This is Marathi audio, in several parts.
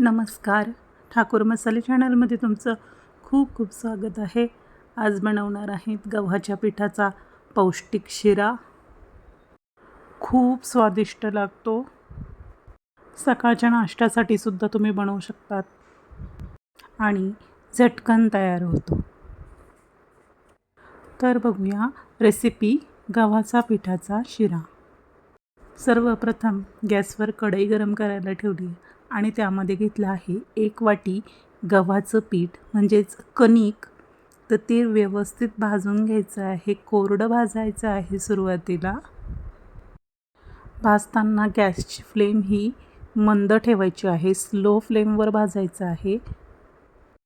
नमस्कार. ठाकूर मसाले चॅनलमध्ये तुमचं खूप खूप स्वागत आहे. आज बनवणार आहेत गव्हाच्या पिठाचा पौष्टिक शिरा. खूप स्वादिष्ट लागतो. सकाळच्या नाश्त्यासाठी सुद्धा तुम्ही बनवू शकतात. आणि झटकन तयार होतो. तर बघूया रेसिपी गव्हाचा पिठाचा शिरा. सर्वप्रथम गॅसवर कढई गरम करायला ठेवली. आणि त्यामध्ये घेतलं आहे एक वाटी गव्हाचं पीठ म्हणजेच कणिक. तर ते व्यवस्थित भाजून घ्यायचं आहे. कोरडं भाजायचं आहे सुरुवातीला. भाजताना गॅसची फ्लेम ही मंद ठेवायची आहे. स्लो फ्लेमवर भाजायचं आहे.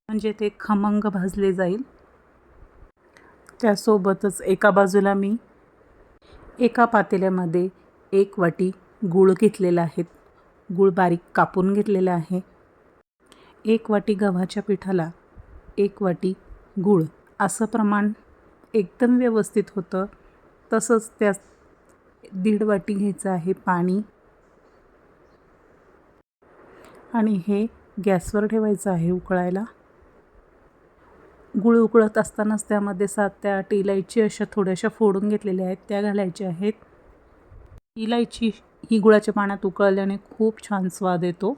म्हणजे ते खमंग भाजले जाईल. त्यासोबतच एका बाजूला मी एका पातेल्यामध्ये एक वाटी गूळ घेतलेला आहे. गूळ बारीक कापून घेतलेलं आहे. एक वाटी गव्हाच्या पिठाला एक वाटी गूळ असं प्रमाण एकदम व्यवस्थित होतं. तसंच त्यात दीड वाटी घ्यायचं आहे पाणी. आणि हे गॅसवर ठेवायचं आहे उकळायला. गुळ उकळत असतानाच त्यामध्ये सात त्या आठ इलायची अशा थोड्याशा फोडून घेतलेल्या आहेत. त्या घालायच्या आहेत. इलायची ही गुळाच्या पाण्यात उकळल्याने खूप छान स्वाद येतो.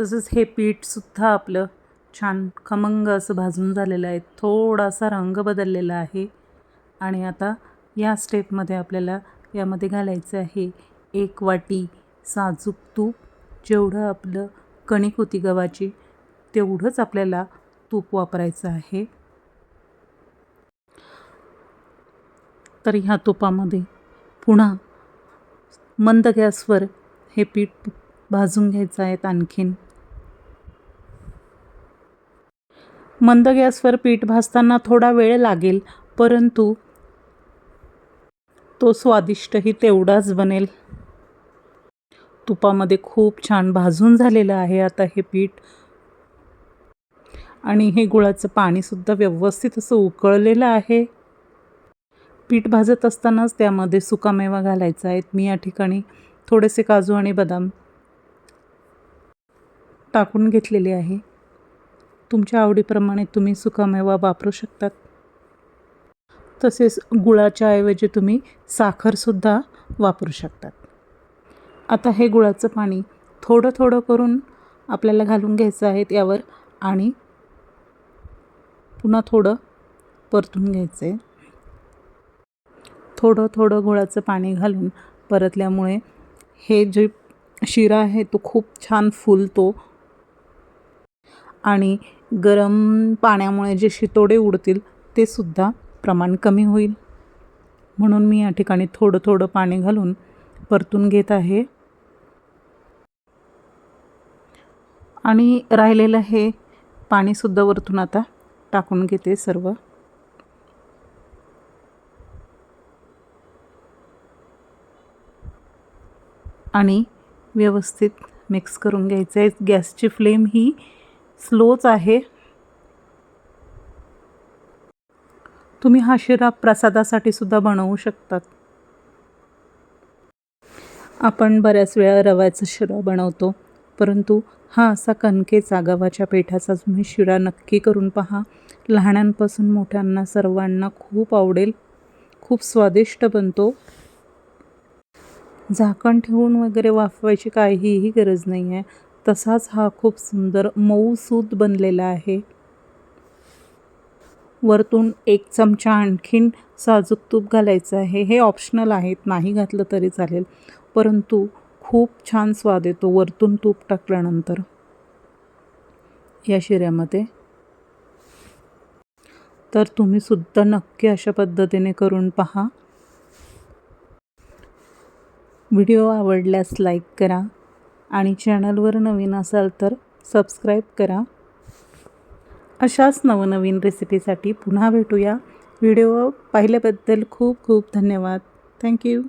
तसंच हे पीठसुद्धा आपलं छान खमंग असं भाजून झालेलं आहे. थोडासा रंग बदललेला आहे. आणि आता या स्टेपमध्ये आपल्याला यामध्ये घालायचं आहे एक वाटी साजूक तूप. जेवढं आपलं कणिक होती गव्हाची तेवढंच आपल्याला तूप वापरायचं आहे. तर ह्या तुपामध्ये पुन्हा मंद गॅसवर हे पीठ भाजून घ्यायचं आहे आणखीन. मंद गॅसवर पीठ भाजताना थोडा वेळ लागेल परंतु तो स्वादिष्टही तेवढाच बनेल. तुपामध्ये खूप छान भाजून झालेलं आहे आता हे पीठ. आणि हे गुळाचं पाणीसुद्धा व्यवस्थित असं उकळलेलं आहे. पीठ भाजत असतानाच त्यामध्ये सुकामेवा घालायचा आहे मी या ठिकाणी थोडेसे काजू आणि बदाम टाकून घेतलेले आहे. तुमच्या आवडीप्रमाणे तुम्ही सुकामेवा वापरू शकतात. तसेच गुळाच्या ऐवजी तुम्ही साखरसुद्धा वापरू शकतात. आता हे गुळाचं पाणी थोडं थोडं करून आपल्याला घालून घ्यायचं आहे. यावर आणि पुन्हा थोडं परतून घ्यायचं आहे थोडं थोडं गुळाचं पाणी घालून परतल्यामुळे हे जे शिरा आहे तो खूप छान फुलतो. आणि गरम पाण्यामुळे जे शितोडे उडतील ते सुद्धा प्रमाण कमी होईल. म्हणून मी या ठिकाणी थोडं थोडं पाणी घालून परतून घेत आहे. आणि राहिलेलं हे पाणीसुद्धा वरतून आता टाकून घेते सर्व. आणि व्यवस्थित मिक्स करून घ्यायचं आहे गॅसची फ्लेम ही स्लोच आहे. तुम्ही हा शिरा प्रसादासाठी सुद्धा बनवू शकतात. आपण बऱ्याच वेळा रव्याचा शिरा बनवतो परंतु हा असा कणकेचा गव्हाच्या पेठाचा तुम्ही शिरा नक्की करून पहा. लहानांपासून मोठ्यांना सर्वांना खूप आवडेल खूप स्वादिष्ट बनतो. झाकण ठेवून वगैरे वाफवायची काहीही गरज नाही आहे तसाच हा खूप सुंदर मऊसूत बनलेला आहे. वरतून एक चमचा आणखीन साजूक तूप घालायचं आहे. हे ऑप्शनल आहेत नाही घातलं तरी चालेल. परंतु खूप छान स्वाद येतो वरतून तूप टाकल्यानंतर. या शिऱ्यामध्ये. तर तुम्ही सुद्धा नक्की अशा पद्धतीने करून पहा. व्हिडिओ आवडल्यास लाईक करा आणि चॅनलवर नवीन असाल तर सबस्क्राईब करा. अशाच नवनवीन रेसिपीसाठी पुन्हा भेटूया. व्हिडिओ पाहिल्याबद्दल खूप खूप धन्यवाद. थँक्यू